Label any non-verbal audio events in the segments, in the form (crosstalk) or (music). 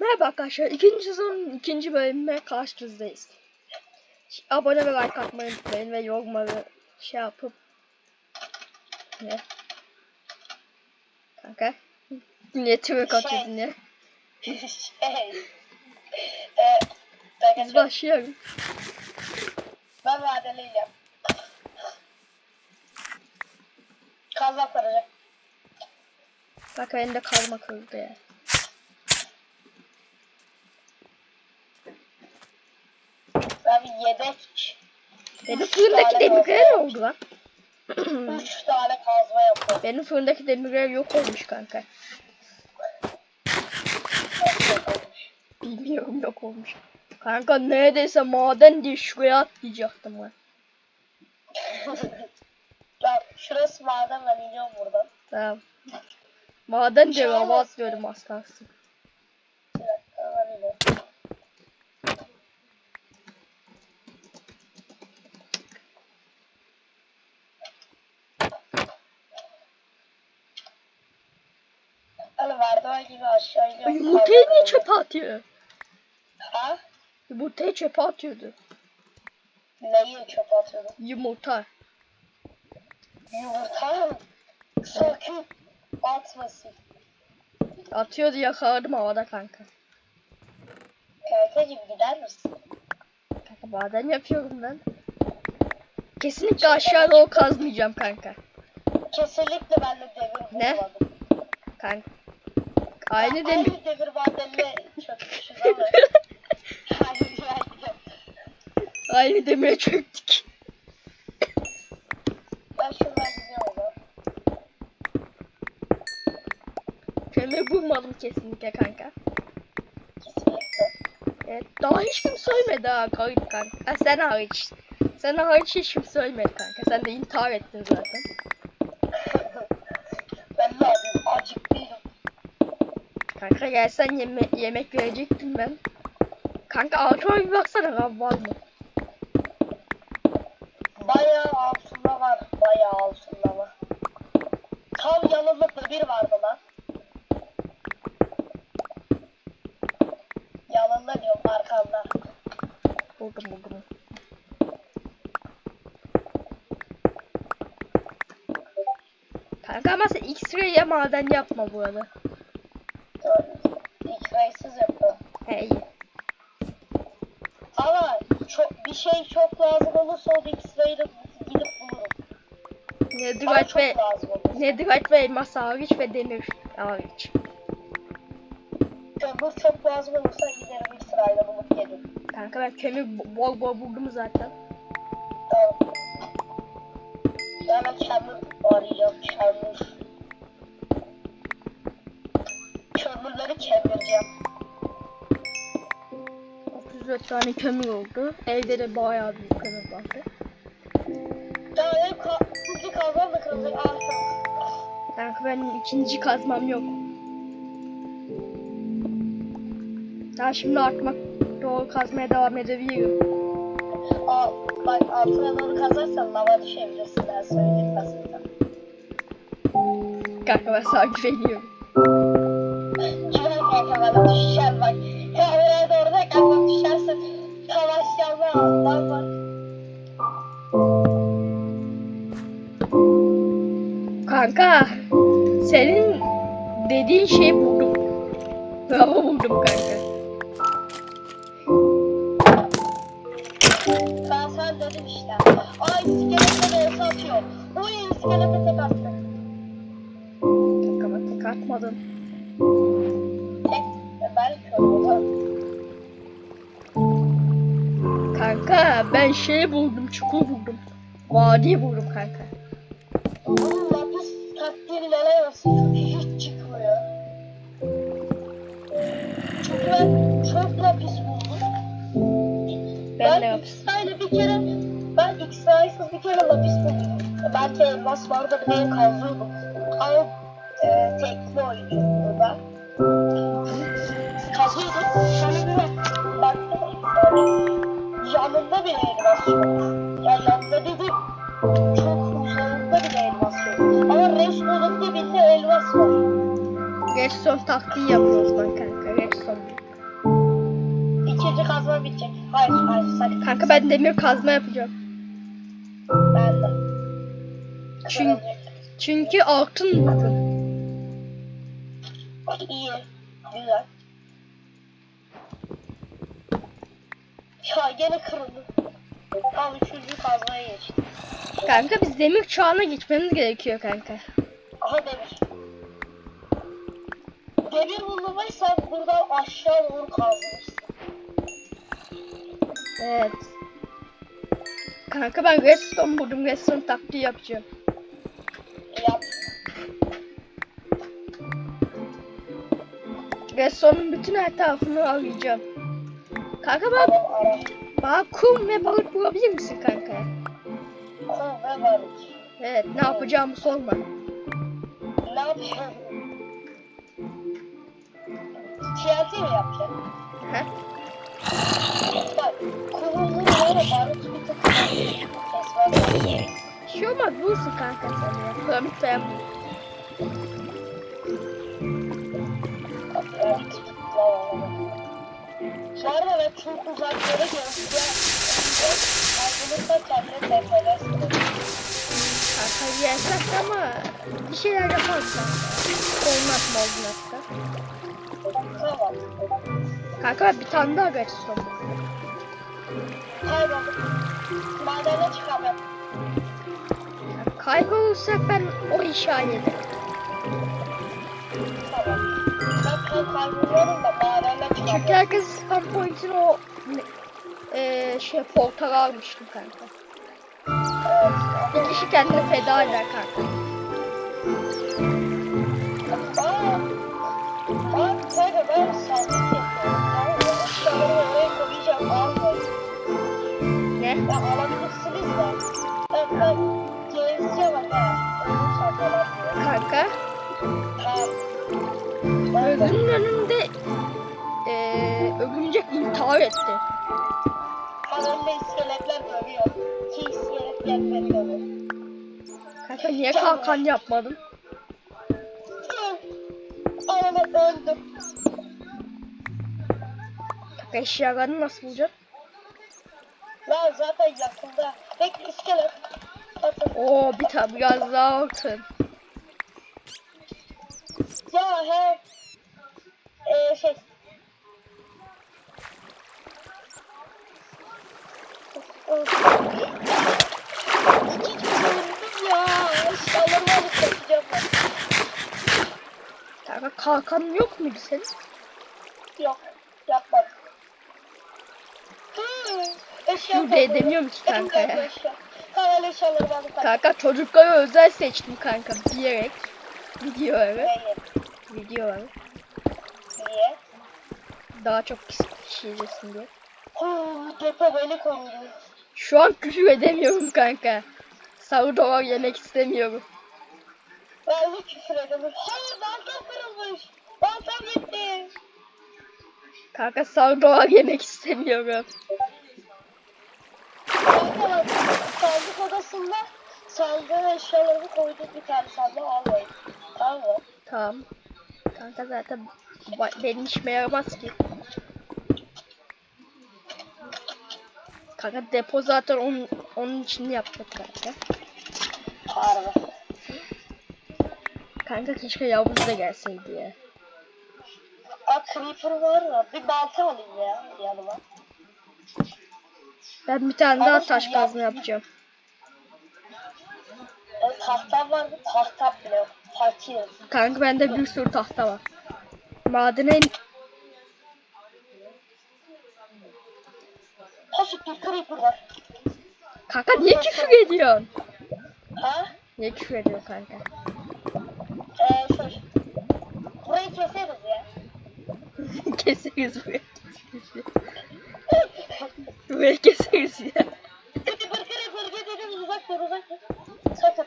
Merhaba arkadaşlar. ikinci sezonun ikinci bölümüne karşınızdayız. Abone ve like atmayı unutmayın ve yorumları şey yapıp ne? Kanka. Niye tüvek Şey. atıyorsun ya? (laughs) şey. (laughs) Ee, Biz başlayalım. ben vadeliyim. Kazak kuracak. Bak benim de kalma kırıldı ya. Bir yedek. Benim fırındaki demirler oldu lan? Üç tane kazma yapıyorum. Benim fırındaki demirler yok olmuş kanka. Bilmiyorum yok olmuş. Kanka neredeyse maden diye şuraya atlayacaktım ben. (laughs) Ben şurası maden ben iniyorum buradan. Tamam. Maden diye hava atlıyorum az kalsın. Bir dakika ben iniyorum. Hani merdiven gibi aşağı iniyorum. Yumurtayı niye kazma çöpe atıyor? Ha? Yumurtayı çöpe atıyordu. Neyi çöpe atıyordum? Yumurta. Yumurta mı? Sakın atmasın. Atıyordu yakaladım havada kanka. Kankacım gider misin? Kanka maden yapıyorum ben. Kesinlikle aşağıda o kazmayacağım kanka. Kesinlikle ben de demir Ne? bulmadım. Kanka. Aynı demir. (laughs) Aynı demir madenine çökmüşüz ama. Hayır belki. Aynı demire çöktük. Ben şuradan gidiyorum o zaman. Kömür bulmadım kesinlikle kanka. Kesinlikle. Evet, daha hiç kim söylemedi ha garip kanka. Ha, sen hariç. Sen hariç hiç kim söylemedi kanka. Sen de intihar ettin zaten. Kanka gelsen yeme yemek verecektim ben. Kanka altıma bir baksana lan var mı? Bayağı altında var. Bayağı altında var. Tam yanında demir vardı lan. Yanında diyorum arkanda. Buldum buldum. Kanka ama sen X-ray'e maden yapma bu arada. Doğru. İkrarsız yapıyor. He iyi. Ama çok bir şey çok lazım olursa o X-Ray'de gidip bulurum. Çok ve. Netherite ve elmas hariç ve demir hariç. Kömür çok lazım olursa giderim bir sırayla bulup gelirim. Kanka ben kömür bo- bol bol buldum zaten. Tamam. Ben de kömür arayacağım. Kömür. Kömürleri kemireceğim. 34 tane kömür oldu. Evde de bayağı büyük kömür vardı. Daha benim ka ikinci kazmam da kırılacak. Ah kırıldı. Kanka benim ikinci kazmam yok. Daha şimdi artmak doğru kazmaya devam edebilirim. Aa, bak altına doğru kazarsan lava düşebilirsin. Ben söyleyeyim aslında. Kanka ben sana güveniyorum. Güven (laughs) kanka bana düşeceğim bak. Dediğin şeyi buldum. Bravo buldum kanka. Ben sen dedim işte. Ay iskelete de olsa atıyor. Uy iskelete tek attı. Kanka ben tek atmadım. Tek. Ben kör oldum. Kanka ben şey buldum, çukur buldum. Vadi buldum kanka. Çok lapis buldum. Ben de Ben. X-Ray'la bir kere ben X-Ray'sız bir kere lapis buldum. Belki elmas vardı bir de kazıyordum. Ama e, tekli oynuyorum ben. Kazıyordum. Şöyle bir bak- baktım. Yani yanında bile elmas yok. Yani yanında dedim çok uzağında bile elmas yok. Ama Restoran'ın dibinde elmas var. Redstone taktiği yapıyoruz lan kanka. Kazma bitecek. Hayır hayır sakın. Kanka ben demir kazma yapacağım. Ben de. Çünkü, çünkü altın buldum. İyi. Güzel. Ya gene kırıldı. Al üçüncü kazmaya geçtim. Kanka biz demir çağına geçmemiz gerekiyor kanka. Aha demir. Demir bulmayı sen buradan aşağı doğru kazmışsın. Evet. Kanka ben redstone buldum. Redstone taktiği yapacağım. Yap. Redstone'un bütün her tarafını arayacağım. Kanka ara. bana kum ve balık bulabilir misin kanka? Kum ve balık. Evet ne yapacağımı sorma. Ne yapıyorsun? TNT mi yapacaksın? He? Bak, kumunu böyle barut bir tık kesmez. Bir şey olmaz bulursun kanka sen bul. Evet. Bu arada ben çok uzaklara görünce ayrılırsa kendini tepedersin. Kanka yasak ama bir şeyler yaparız kanka. Olmaz mı oldun hatta. Tamam. Kanka bir tane daha redstone buldum. Kaybolduk. Madene çıkamıyorum. Kaybolursak ben o işi hallederim. Tamam. Çünkü herkes spam point'in o eee şey portalı almıştım kanka. Bir kişi kendini feda eder kanka. Ben de. gözümün önünde eee örümcek intihar etti. Kanalda iskeletler dövüyor. Ki iskeletler beni dövüyor. Kanka niye kalkan yapmadın? Ama öldüm. Kanka eşyalarını nasıl bulacaksın? Ya zaten yakında. Bekle iskelet. Oo bir tane biraz daha altın. Ya he. Ee, şey. İki kişi öldüm ya. Eşyalarımı alıp kaçacağım ben. Kanka kalkanın yok muydu senin? Yok. Yapmadım. Hmm, eşya Şurada edemiyor musun Elim kanka ya? Kanal kaçacağım. Kanka çocukları özel seçtim kanka diyerek. Videoları. Videoları. Niye? Daha çok kişi, izlesin diye. Oh, depo beni korudu. Şu an küfür edemiyorum kanka. Sarı dolar yemek istemiyorum. Ben de küfür edemem. Hayır baltam kırılmış. Baltam gitti. Kanka sarı dolar yemek istemiyorum. Kanka sandık odasında sandığın eşyalarını koyduk bir tane sandığı almayın. Tamam mı? Tamam. Kanka zaten benim işime yaramaz ki. Kanka depo zaten onun, onun için yaptık kanka. Harbi. Kanka keşke Yavuz da gelseydi ya. Aa creeper var mı? Bir balta alayım ya yanıma. Ben bir tane daha Ama taş kazma yap- yapacağım. Tahtam var mı? Tahtam bile yok. Kanka bende bir sürü tahta var. Madene bir creeper var. Kanka niye küfür ediyorsun? Ha? Niye küfür ediyorsun kanka? Eee şey. Burayı keseriz ya. (laughs) keseriz buraya keseriz ya. Creeper creeper gidelim uzak dur uzak dur. Sakın.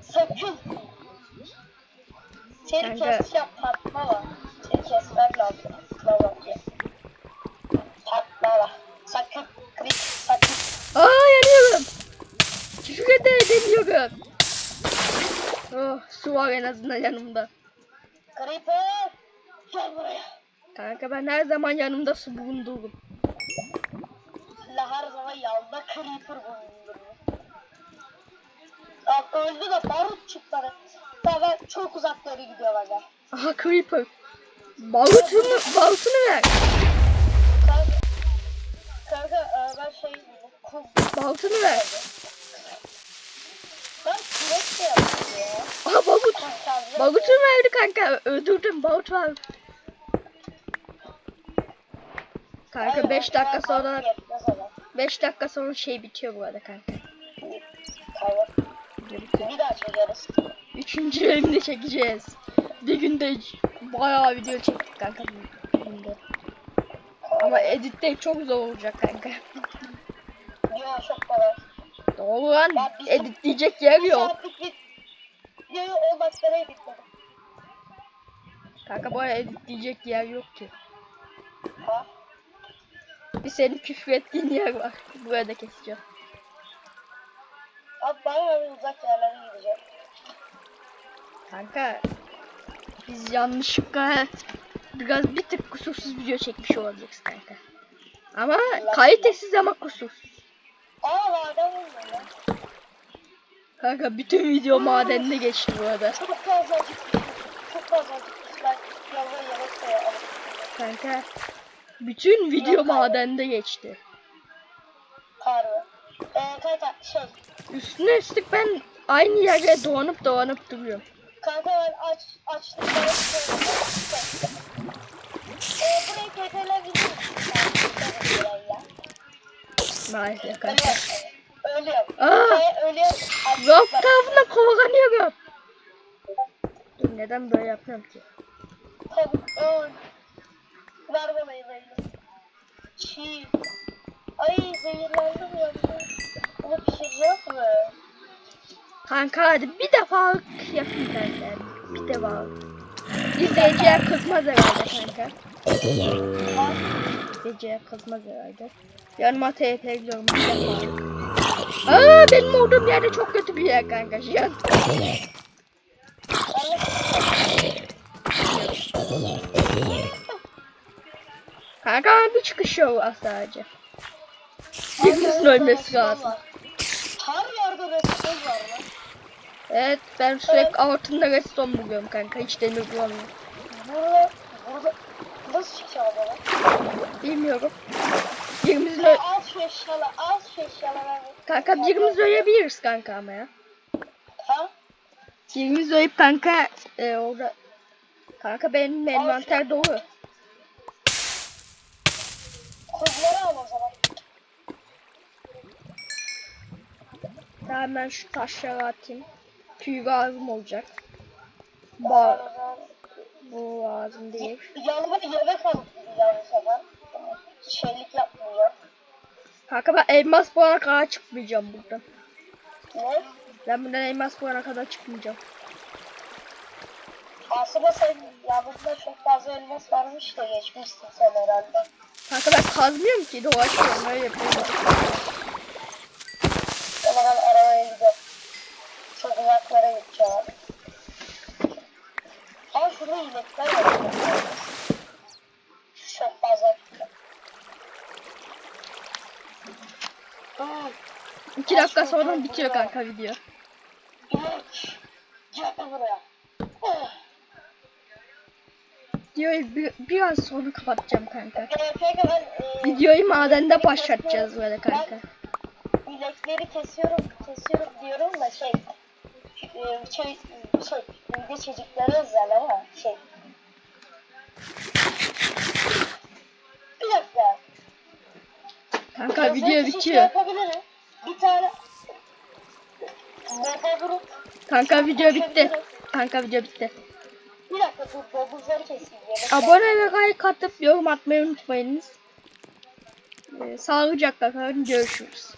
Sakın. Seni Kanka. keseceğim patlama. Seni kesmem lazım. Patlama ki. Patlama. Sakın. Creeper sakın. Aa yanıyorum. Küfür de edemiyorum. Oh su var en azından yanımda. Creeper. Gel buraya. Kanka ben her zaman yanımda su bulundururum. ama yanında creeper bulunduruyor. Ya öldü de barut çıkları. Tabii çok uzaklara gidiyor bana. Aha Creeper. Balutunu, balutunu ver. Kanka, e, ben şey Balutunu ver. Ben kürek de yaptım ya. Aha balut. Kanka, Balutunu verdi kanka. Öldürdüm. Balut var. Kanka 5 dakika sonra 5 dakika sonra şey bitiyor bu arada kanka. Bir daha çekeriz. Üçüncü bölümde çekeceğiz. Bir günde bayağı video çektik kanka bu günde. Ama editte çok zor olacak kanka. Yo çok kolay. Doğru lan Ya editleyecek yer yok. yo 10 dakikaya bitti. Kanka arada editleyecek yer yok ki. Ha? Bir senin küfür ettiğin yer var. Burada keseceğim. Abi ben öyle uzak yerlere gideceğim. Kanka biz yanlışlıkla biraz bir tık kusursuz video çekmiş olabiliriz kanka. Ama kalitesiz ama kusursuz. Aa buldum lan. Kanka bütün video madenine geçti bu arada. Çok fazla. Çok fazla. Kanka bütün video Yok abi. madende geçti. Harbi. Ee, kanka şey. Üstüne üstlük ben aynı yerde dolanıp dolanıp duruyorum. Kanka ben aç açtım. Ee, burayı ya. Maalesef kanka. yap. Aa! Ee, öyle yap. Rob tarafından kovalanıyorum. Dur, Neden böyle yapıyorum ki? Tavuk öl. Ver bana yemeğini. Çiğ. Ay zehirlendim ya. Bunu pişireceğim mi? Kanka hadi bir defa yapayım kanka. Bir defa. İzleyiciye kızmaz herhalde kanka. İzleyiciye kızmaz herhalde. Yanıma TP gidiyorum bir benim olduğum yerde çok kötü bir yer kanka. Jiyan. Kanka bir çıkış yolu sadece. Birimizin ölmesi lazım. Her yerde restoran var lan. Evet ben sürekli altında reston buluyorum kanka. Hiç demir bulamıyorum. Burada, burada nasıl çıkacağız lan? Bilmiyorum. Birimizin Ya ö- al şu eşyaları, al şu eşyaları. Kanka birimiz ölebiliriz kanka ama ya. Ha? Birimiz ölüp kanka e, orada Kanka benim envanter dolu. Kızları al o zaman. Daha ben şu taşları atayım. Tüy lazım olacak. Ba bu lazım değil. Yanıma yemek bu sefer. Şeylik yapmayacağım. Kanka ben elmas bulana kadar çıkmayacağım buradan. Ne? Ben buradan elmas bulana kadar çıkmayacağım. Aslında sen yanında çok fazla elmas varmış da geçmişsin sen herhalde. Kanka ben kazmıyorum ki dolaşıyorum öyle yapıyorum. O zaman arabaya gidelim. Çok uzaklara gideceğim abi. İnekler var. Çok fazla. Hmm, İki dakika sonra bitiyor kanka video. inek. Gel buraya. Videoyu bir, biraz sonra kapatacağım kanka. Videoyu madende başlatacağız böyle kanka. Ben inekleri kesiyorum, kesiyorum diyorum da şey... E, şey, şey, video çocukları özel ama şey... Bir dakika. Kanka video bitiyor. yapabilirim. Bir tane... Motor grup. Kanka video bitti. Kanka video bitti. Bir dakika dur, domuzları keseyim. Abone ve like atıp yorum atmayı unutmayınız. Ee, sağlıcakla kalın görüşürüz.